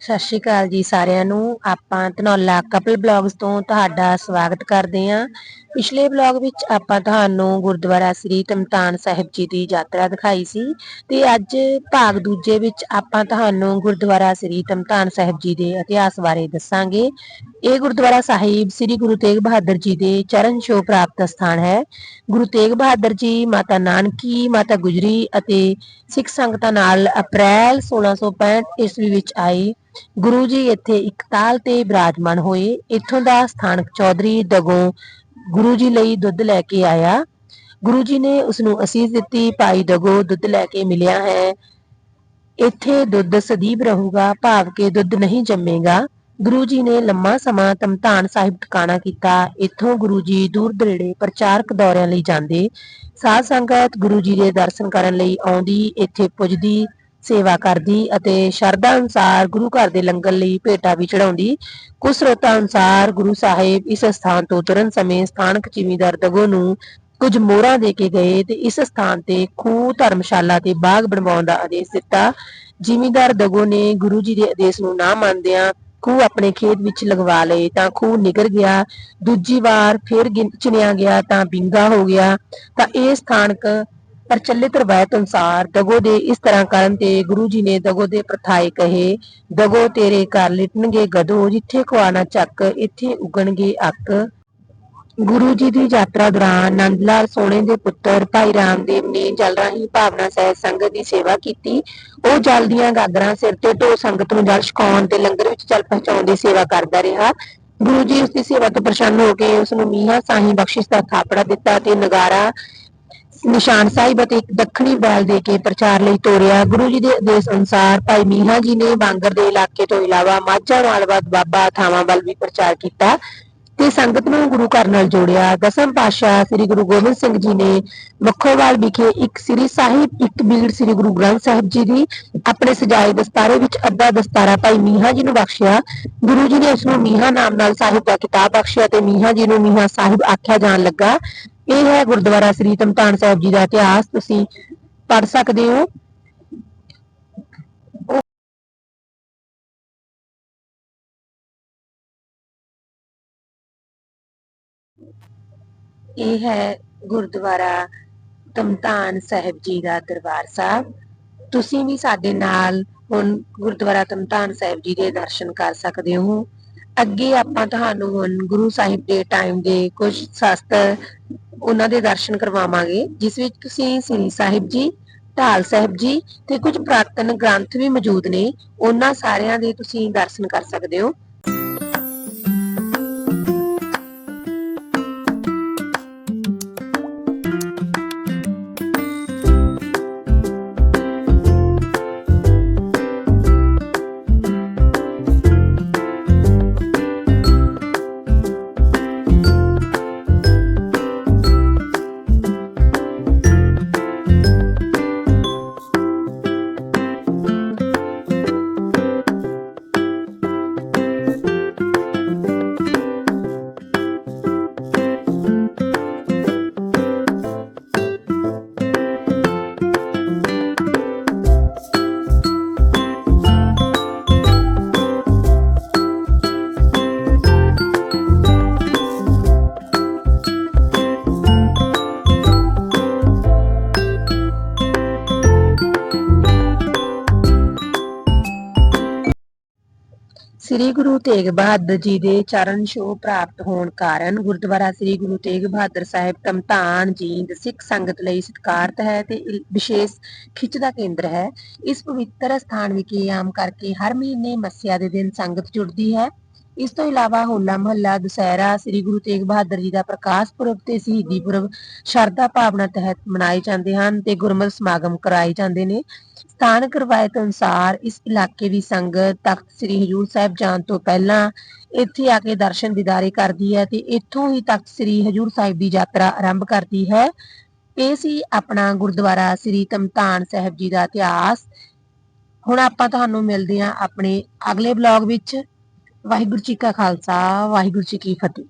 ਸਤਿ ਸ਼੍ਰੀ ਅਕਾਲ ਜੀ ਸਾਰਿਆਂ ਨੂੰ। ਆਪਾਂ ਧਨੌਲਾ ਕਪਲ ਬਲੌਗਸ ਤੋਂ ਤੁਹਾਡਾ ਸਵਾਗਤ ਕਰਦੇ ਹਾਂ। ਪਿਛਲੇ ਬਲੌਗ ਵਿੱਚ ਆਪਾਂ ਤੁਹਾਨੂੰ ਗੁਰਦੁਆਰਾ ਸ੍ਰੀ ਤਮਤਾਨ ਸਾਹਿਬ ਜੀ ਦੀ ਯਾਤਰਾ ਦਿਖਾਈ ਸੀ ਤੇ ਅੱਜ ਭਾਗ ਦੂਜੇ ਵਿੱਚ ਆਪਾਂ ਤੁਹਾਨੂੰ ਗੁਰਦੁਆਰਾ ਸ੍ਰੀ ਤਮਤਾਨ ਸਾਹਿਬ ਜੀ ਦੇ ਇਤਿਹਾਸ ਬਾਰੇ ਦੱਸਾਂਗੇ। ਇਹ ਗੁਰਦੁਆਰਾ ਸਾਹਿਬ ਸ੍ਰੀ ਗੁਰੂ ਤੇਗ ਬਹਾਦਰ ਜੀ ਦੇ ਚਰਨ ਛੋਹ ਪ੍ਰਾਪਤ ਸਥਾਨ ਹੈ। ਗੁਰੂ ਤੇਗ ਬਹਾਦਰ ਜੀ, ਮਾਤਾ ਨਾਨਕੀ, ਮਾਤਾ ਗੁਜਰੀ ਅਤੇ ਸਿੱਖ ਸੰਗਤਾਂ ਨਾਲ ਅਪ੍ਰੈਲ 1665 ਈਸਵੀ ਵਿੱਚ ਆਏ। ਗੁਰੂ ਜੀ ਇੱਥੇ ਇਕਤਾਲ ਤੇ ਬਿਰਾਜਮਾਨ ਹੋਏ। ਇੱਥੋਂ ਦਾ ਸਥਾਨਕ ਚੌਧਰੀ, ਦਗੋਂ ਗੁਰੂ ਜੀ ਲਈ ਦੁੱਧ ਲੈ ਕੇ ਆਇਆ। ਗੁਰੂ ਜੀ ਨੇ ਉਸ ਨੂੰ ਅਸੀਸ ਦਿੱਤੀ, ਭਾਈ ਦਗੋ, ਦੁੱਧ ਲੈ ਕੇ ਮਿਲਿਆ ਹੈ। ਇੱਥੇ ਦੁੱਧ ਸਦੀਬ ਰਹੂਗਾ, ਭਾਵ ਕੇ ਦੁੱਧ ਨਹੀਂ ਜੰਮੇਗਾ। ਗੁਰੂ ਜੀ ਨੇ ਲੰਮਾ ਸਮਾਂ ਤਮਤਾਨ ਸਾਹਿਬ ਟਿਕਾਣਾ ਕੀਤਾ। ਇੱਥੋਂ ਗੁਰੂ ਜੀ ਦੂਰ ਦਰੇੜੇ ਪ੍ਰਚਾਰਕ ਦੌਰਿਆਂ ਲਈ ਜਾਂਦੇ। ਸਾਧ ਸੰਗਤ ਗੁਰੂ ਜੀ ਦੇ ਦਰਸ਼ਨ ਕਰਨ ਲਈ ਆਉਂਦੀ, ਇੱਥੇ ਪੁੱਜਦੀ। ਸੇਵਾ ਕਰਦੀ ਅਤੇ ਸ਼ਰਧਾ ਅਨੁਸਾਰ ਗੁਰੂ ਘਰ ਦੇ ਲੰਗਰ ਲਈ ਭੇਟਾ ਵੀ ਚੜਾਉਂਦੀ ਕੁਝ ਸਰੋਤਾਂ ਅਨੁਸਾਰ ਗੁਰੂ ਸਾਹਿਬ ਇਸ ਸਥਾਨ ਤੋਂ ਤੁਰਨ ਸਮੇਂ ਸਥਾਨਕ ਜ਼ਿਮੀਂਦਾਰ ਦਗੋ ਨੂੰ ਕੁਝ ਮੋਹਰਾਂ ਦੇ ਕੇ ਗਏ ਤੇ ਇਸ ਸਥਾਨ ਤੇ ਖੂਹ ਧਰਮਸ਼ਾਲਾ ਤੇ ਬਾਗ ਬਣਵਾਉਣ ਦਾ ਆਦੇਸ਼ ਦਿੱਤਾ। ਜ਼ਿਮੀਂਦਾਰ ਦਗੋ ਨੇ ਗੁਰੂ ਜੀ ਦੇ ਆਦੇਸ਼ ਨੂੰ ਨਾ ਮੰਨਦਿਆਂ ਖੂਹ ਆਪਣੇ ਖੇਤ ਵਿੱਚ ਲਗਵਾ ਲਏ ਤਾਂ ਖੂਹ ਨਿਗਰ ਗਿਆ। ਦੂਜੀ ਵਾਰ ਫਿਰ ਚਿਣਿਆ ਗਿਆ ਤਾਂ ਬਿੰਗਾ ਹੋ ਗਿਆ। ਤਾਂ ਇਹ ਸਥਾਨਕ ਪ੍ਰਚਲਿਤ ਰਵਾਇਤ ਅਨੁਸਾਰ ਦਗੋ ਦੇ ਇਸ ਤਰ੍ਹਾਂ ਕਰਨ ਤੇ ਗੁਰੂ ਜੀ ਨੇ ਦਗੋ ਦੇ ਪ੍ਰਥਾਏ ਕਹੇ, ਦਗੋ ਤੇਰੇ ਘਰ ਲਿਟਣਗੇ ਗਦੋ ਜਿੱਥੇ ਖਵਾਣਾ ਚੱਕ, ਇੱਥੇ ਉਗਣਗੇ ਅੱਕ ਗੁਰੂ ਜੀ ਦੀ ਯਾਤਰਾ ਦੌਰਾਨ ਨੰਦ ਲਾਲ ਸੋਹਣੇ ਦੇ ਪੁੱਤਰ ਭਾਈ ਰਾਮਦੇਵ ਨੇ ਜਲ ਰਾਹੀਂ ਭਾਵਨਾ ਸਹਿਤ ਸੰਗਤ ਦੀ ਸੇਵਾ ਕੀਤੀ। ਉਹ ਜਲ ਦੀਆਂ ਗਾਗਰਾਂ ਸਿਰ ਤੇ ਢੋ ਸੰਗਤ ਨੂੰ ਜਲ ਛਕਾਉਣ ਤੇ ਲੰਗਰ ਵਿੱਚ ਜਲ ਪਹੁੰਚਾਉਣ ਦੀ ਸੇਵਾ ਕਰਦਾ ਰਿਹਾ। ਗੁਰੂ ਜੀ ਉਸ ਦੀ ਸੇਵਾ ਤੋਂ ਪ੍ਰਸੰਨ ਹੋ ਕੇ ਉਸ ਨੂੰ ਮੀਹਾ ਸਾਹੀ ਬਖਸ਼ਿਸ਼ ਦਾ ਥਾਪੜਾ ਦਿੱਤਾ ਤੇ ਨਗਾਰਾ ਨਿਸ਼ਾਨ ਸਾਹਿਬ ਅਤੇ ਇੱਕ ਦੱਖਣੀ ਬੈਲ ਦੇ ਕੇ ਪ੍ਰਚਾਰ ਲਈ ਤੋਰਿਆ। ਗੁਰੂ ਜੀ ਦੇ ਆਦੇਸ਼ ਅਨੁਸਾਰ ਭਾਈ ਮੀਹਾ ਜੀ ਨੇ ਬਾਂਗਰ ਦੇ ਇਲਾਕੇ ਤੋਂ ਇਲਾਵਾ ਮਾਝਾ, ਮਾਲਵਾ ਬਾਬਾ ਥਾਵਾਂ ਵੱਲ ਵੀ ਪ੍ਰਚਾਰ ਕੀਤਾ ਤੇ ਸੰਗਤ ਨੂੰ ਗੁਰੂ ਘਰ ਨਾਲ ਜੋੜਿਆ। ਦਸਮ ਪਾਤਸ਼ਾਹ ਸ੍ਰੀ ਗੁਰੂ ਗੋਬਿੰਦ ਸਿੰਘ ਜੀ ਨੇ ਮੱਖੋਵਾਲ ਵਿਖੇ ਇੱਕ ਸ੍ਰੀ ਸਾਹਿਬ, ਇੱਕ ਬੀੜ ਸ੍ਰੀ ਗੁਰੂ ਗ੍ਰੰਥ ਸਾਹਿਬ ਜੀ ਦੀ ਆਪਣੇ ਸਜਾਏ ਦਸਤਾਰੇ ਵਿੱਚ ਅੱਧਾ ਦਸਤਾਰਾ ਭਾਈ ਮੀਹਾ ਜੀ ਨੂੰ ਬਖਸ਼ਿਆ। ਗੁਰੂ ਜੀ ਨੇ ਉਸ ਨੂੰ ਮੀਹਾ ਨਾਮ ਨਾਲ ਸਾਹਿਬ ਦਾ ਕਿਤਾਬ ਬਖਸ਼ਿਆ ਤੇ ਮੀਹਾ ਜੀ ਨੂੰ ਮੀਹਾ ਸਾਹਿਬ ਆਖਿਆ ਜਾਣ ਲੱਗਾ। ਇਹ ਹੈ ਗੁਰਦੁਆਰਾ ਸ੍ਰੀ ਤਮਤਾਨ ਸਾਹਿਬ ਜੀ ਦਾ ਇਤਿਹਾਸ, ਤੁਸੀਂ ਪੜ ਸਕਦੇ ਹੋ। ਇਹ ਹੈ ਗੁਰਦੁਆਰਾ ਤਮਤਾਨ ਸਾਹਿਬ ਜੀ ਦਾ ਦਰਬਾਰ ਸਾਹਿਬ। ਤੁਸੀਂ ਵੀ ਸਾਡੇ ਨਾਲ ਹੁਣ ਗੁਰਦੁਆਰਾ ਤਮਤਾਨ ਸਾਹਿਬ ਜੀ ਦੇ ਦਰਸ਼ਨ ਕਰ ਸਕਦੇ ਹੋ। ਅੱਗੇ ਆਪਾਂ ਤੁਹਾਨੂੰ ਹੁਣ ਗੁਰੂ ਸਾਹਿਬ ਦੇ ਟਾਈਮ ਦੇ ਕੁਝ ਸ਼ਾਸਤਰ ਉਹਨਾਂ ਦੇ ਦਰਸ਼ਨ ਕਰਵਾਵਾਂਗੇ, ਜਿਸ ਵਿੱਚ ਤੁਸੀਂ ਸ੍ਰੀ ਸਾਹਿਬ ਜੀ, ਢਾਲ ਸਾਹਿਬ ਜੀ ਤੇ ਕੁਝ ਪ੍ਰਾਤਨ ਗ੍ਰੰਥ ਵੀ ਮੌਜੂਦ ਨੇ, ਉਹਨਾਂ ਸਾਰਿਆਂ ਦੇ ਤੁਸੀਂ ਦਰਸ਼ਨ ਕਰ ਸਕਦੇ ਹੋ। ਸ੍ਰੀ ਗੁਰੂ ਤੇਗ ਬਹਾਦਰ ਜੀ ਦੇ ਚਰਨ ਛੋਹ ਪ੍ਰਾਪਤ ਹੋਣ ਕਾਰਨ ਗੁਰਦੁਆਰਾ ਸ੍ਰੀ ਗੁਰੂ ਤੇਗ ਬਹਾਦਰ ਸਾਹਿਬ ਤਮਤਾਨ ਜੀਂਦ ਸਿੱਖ ਸੰਗਤ ਲਈ ਸਤਿਕਾਰਤ ਹੈ ਤੇ ਵਿਸ਼ੇਸ਼ ਖਿੱਚ ਦਾ ਕੇਂਦਰ ਹੈ। ਇਸ ਪਵਿੱਤਰ ਸਥਾਨ ਵਿਖੇ ਆਮ ਕਰਕੇ ਹਰ ਮਹੀਨੇ ਮੱਸਿਆ ਦੇ ਦਿਨ ਸੰਗਤ ਜੁੜਦੀ ਹੈ। ਇਸ ਤੋਂ ਇਲਾਵਾ ਹੋਲਾ ਮਹੱਲਾ, ਦੁਸਹਿਰਾ, ਸ੍ਰੀ ਗੁਰੂ ਤੇਗ ਬਹਾਦਰ ਜੀ ਦਾ ਪ੍ਰਕਾਸ਼ ਪੁਰਬ ਤੇ ਸ਼ਹੀਦੀ ਪੁਰਬ ਸ਼ਰਧਾ ਭਾਵਨਾ ਤਹਿਤ ਮਨਾਏ ਜਾਂਦੇ ਹਨ ਤੇ ਗੁਰਮਤਿ ਸਮਾਗਮ ਕਰਾਏ ਜਾਂਦੇ ਨੇ। ਸਥਾਨਕ ਰਵਾਇਤ ਅਨੁਸਾਰ ਇਸ ਇਲਾਕੇ ਦੀ ਸੰਗਤ ਤਖਤ ਸ੍ਰੀ ਹਜੂਰ ਸਾਹਿਬ ਜਾਣ ਤੋਂ ਪਹਿਲਾਂ ਇੱਥੇ ਆ ਕੇ ਦਰਸ਼ਨ ਦਿਦਾਰੇ ਕਰਦੀ ਹੈ ਤੇ ਇੱਥੋਂ ਹੀ ਤਖਤ ਸ੍ਰੀ ਹਜੂਰ ਸਾਹਿਬ ਦੀ ਯਾਤਰਾ ਆਰੰਭ ਕਰਦੀ ਹੈ। ਇਹ ਸੀ ਆਪਣਾ ਗੁਰਦੁਆਰਾ ਸ੍ਰੀ ਤਮਤਾਨ ਸਾਹਿਬ ਜੀ ਦਾ ਇਤਿਹਾਸ। ਹੁਣ ਆਪਾਂ ਤੁਹਾਨੂੰ ਮਿਲਦੇ ਹਾਂ ਆਪਣੇ ਅਗਲੇ ਬਲੌਗ ਵਿੱਚ। ਵਾਹਿਗੁਰੂ ਜੀ ਕਾ ਖਾਲਸਾ, ਵਾਹਿਗੁਰੂ ਜੀ ਕੀ ਫਤਿਹ।